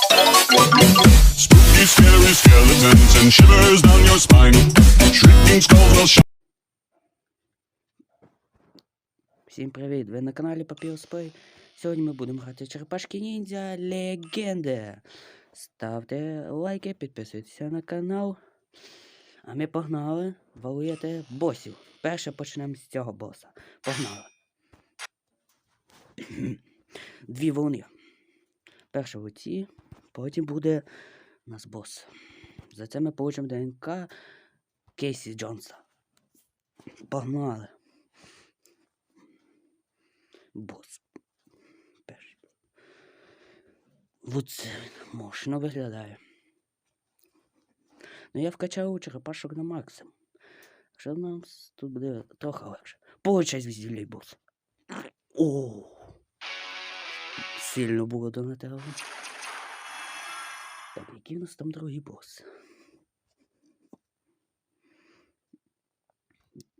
Spooky, scary skeletons and shivers down your spine. Shrieking skulls will shock. Всім привіт! Ви на каналі Папір Спей. Сьогодні ми будемо грати Черепашки Ніндзя Легенди. Ставте лайки, підписуйтесь на канал. А ми погнали валити босів. Перше почнемо з цього боса. Погнали. Дві волни. Перша в оці, потім буде у нас бос. За це ми получимо ДНК Кейсі Джонса. Погнали. Бос. Перший. Оце він мощно виглядає. Ну я вкачав черепашок на максимум. Що нам тут буде трохи легше. Получай звізділей бос. О! Сильно було до того. Так, який у нас там другий бос?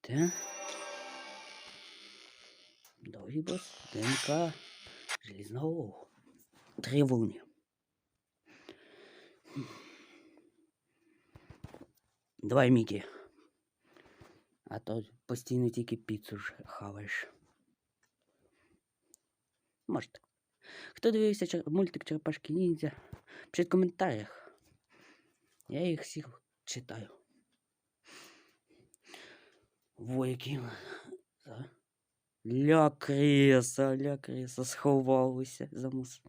Те. Другий бос. ДНК Желізного Логу. Три волни. Давай, Мікі. А то постійно тільки піцу ж хаваєш. Може так. Хто дивився чер- мультик Черепашки Ніндзя? Пишіть в коментарях. Я їх всіх читаю. Во, які. Ля криса, ля криса, сховалися за мус.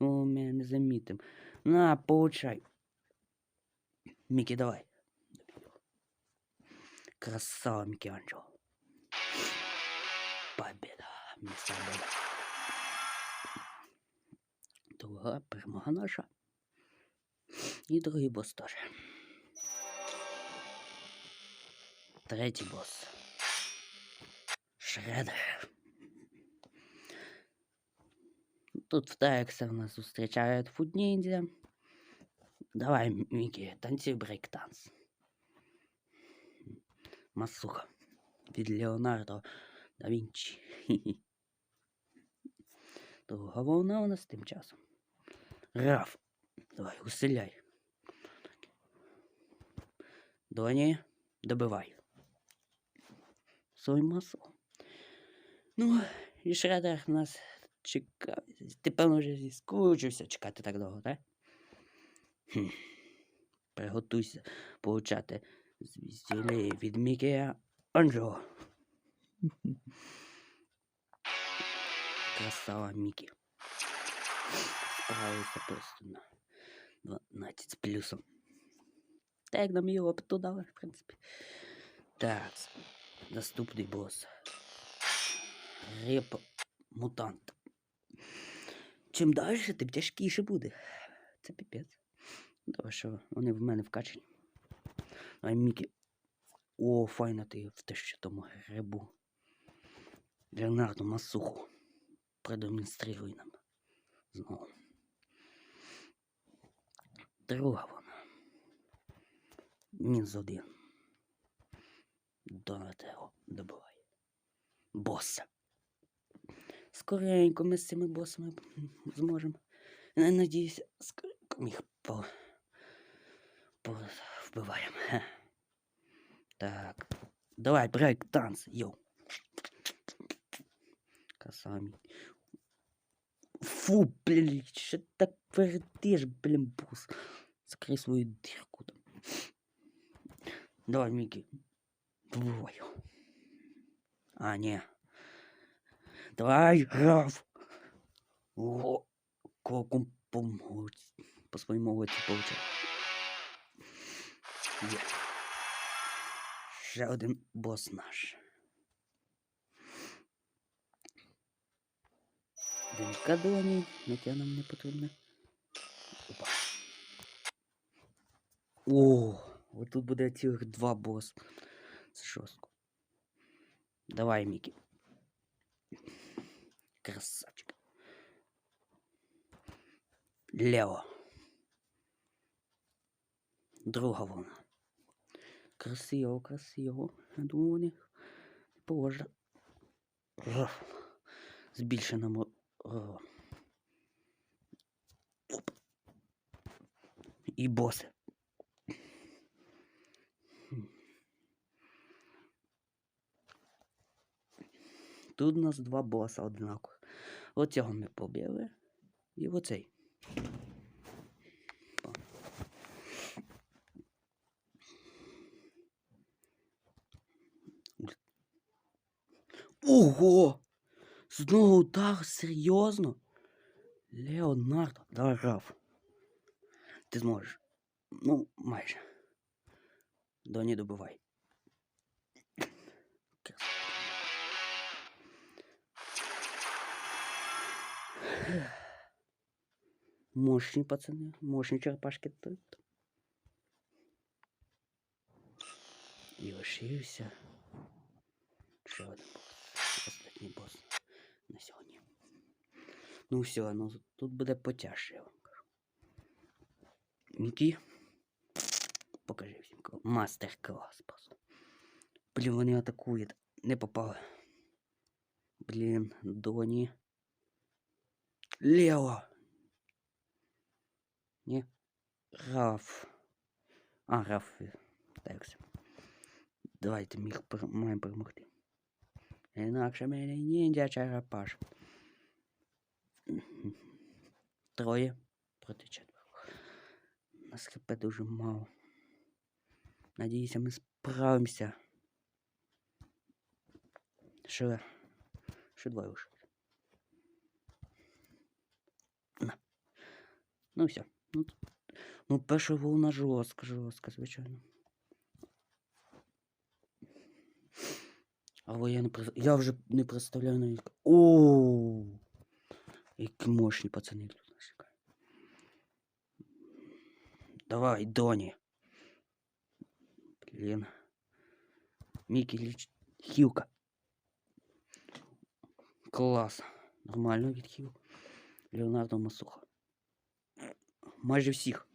Ну, ми не замітим. На, получай. Мікі, давай. Красава, Микеланджело. Победа, Бода. Друга перемога наша. І другий бос теж. Третій бос. Шредер. Тут в Тексер нас зустрічають фудніндзя. Давай, Мікі, танцюй брейк-танц. Масуха від Леонардо да Вінчі. Хі-хі. Друга волна у нас тим часом. Раф. Давай, усиляй. Доні, добивай. Свой масло. Ну, і Шредер нас чекав. Ти, певно, вже зіскучився чекати так довго, так? Хм. Приготуйся получати звізділі від Мікея Анджело. Красава Мікі. Справився просто на 12 з плюсом. Так, як нам його туди, в принципі. Так, наступний бос. Реп мутант. Чим далі, тим тяжкіше буде. Це піпець. Добре, що вони в мене вкачені. А Мікі. О, файно ти в те, що тому грибу. Леонардо Масуху. Продемонструй нам. Знову. Друга вона. Мінус один. Донателло добиває. Боса. Скоренько ми з цими босами зможемо. Надіюся, скоренько ми їх по... по... вбиваємо. Так. Давай, брейк танц, йоу. Касамі. Фу, блін, що так пердиш, блін, бос. Закрий свою дірку там. Давай, Мікі. Вбивай його. А, ні. Давай, граф. О, коком помочь. По своєму оці получав. Є. Ще один бос наш. Динка доні, яке нам не потрібне. Опа. О, от тут буде цілих два бос. Це жорстко. Давай, Мікі. Красавчик. Лео. Друга волна. Красиво, красиво. Я думаю, вони положа. Збільшено. Оп. І боси. Тут у нас два боса однакові. Оцього ми побили. І оцей. Ого! Знову так серйозно? Леонардо, граф. Ти зможеш. Ну, майже. Доні добивай. Мощні пацани, мощні черепашки тут. І лишився. Ще один бос. Останній бос. Ну все, ну тут буде потяжче, я вам кажу. Мікі. Покажи всім кла- мастер-клас просто. Блін, вони атакують. Не попали. Блін, Доні. Лео. Ні. Раф. А, Раф. Так. Давайте ми маємо перемогти. Інакше мене ніндзя черепаш. Троє проти четверо. Нас хп дуже мало. Надіюся, ми справимося. Ще, ще двоє лише. Ну все. Ну, ну перша волна жорстка, жорстка, звичайно. Але я не Я вже не представляю навіть. О! Які мощні пацани Давай, Доні. Блін. Мікі ліч... Хілка. Клас. Нормально відхил. Леонардо Масуха. Майже всіх.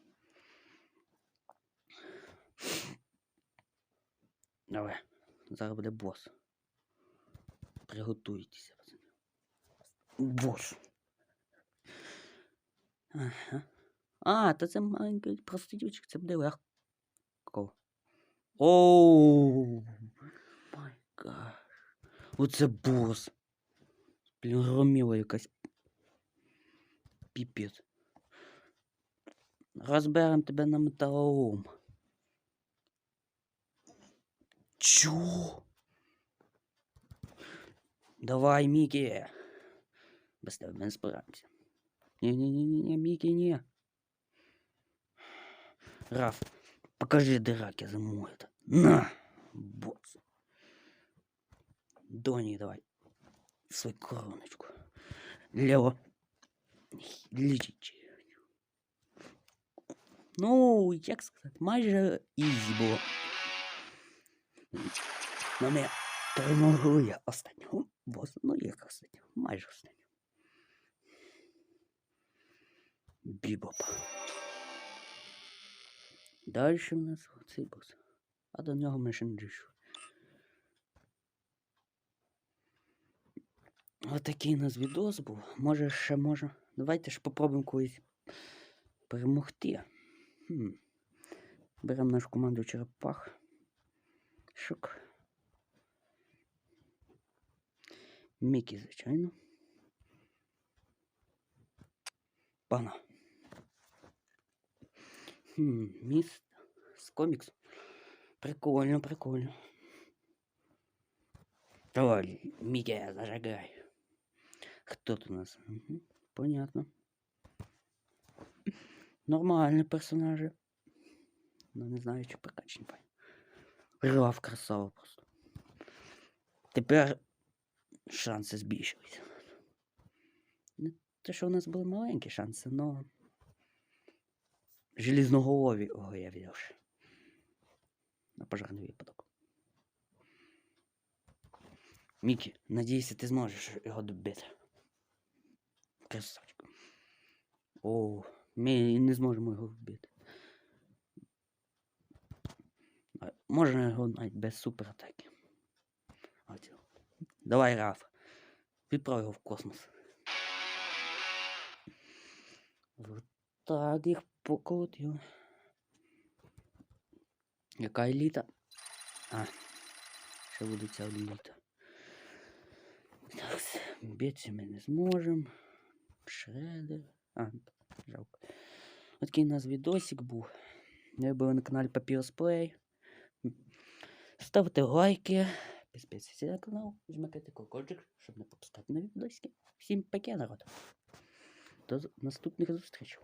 Давай. Зараз буде бос. Приготуйтеся, пацани. Бос. Ага. А, та це маленький проститючок, це буде легко. Оу. Май гаш. Оце бос. Блін, громіла якась. Піпець. Розберем тебе на металолом. Чо? Давай, Мікі. Без тебе ми не справимося. Ні-ні-ні, Мікі, ні. Раф, покажи, де раки зимують. На! Бос. Доні, давай. Свою короночку. Лево. Лічить. Ну, як сказати, майже ізі було. Ну, ми перемогли останнього боса. Ну, як останнього, майже останнього. Бібоп. Далі в нас цей бос. А до нього ми ще не дійшли. Отакий у нас відос був. Може ще можна. Давайте ж попробуємо колись перемогти. Хм. Беремо нашу команду черепах. Шук. Мікі, звичайно. Пана. Хм, міст з коміксу. Прикольно, прикольно. Давай, Мікі, зажигай. Хто тут у нас? Угу. Понятно. Нормальні персонажі. Ну, не знаю, чи прокачені. Рав красава просто. Тепер шанси збільшуються. Не те, що у нас були маленькі шанси, но желізноголові ого я взявши. На пожарний випадок. Мікі, надіюся, ти зможеш його добити. Красавчик. О, ми не зможемо його вбити. Можна його навіть без суператаки. Давай, Раф. Відправ його в космос. Вот так їх покотив. Яка еліта? А, ще буде ця еліта. Так, битися ми не зможемо. Шредер. А, жалко. Ось такий у нас відосик був. Ви були на каналі Play. Ставте лайки, підписуйтесь на канал, жмакайте колокольчик, щоб не пропускати нові відосики. Всім пока, народ. До наступних зустрічей.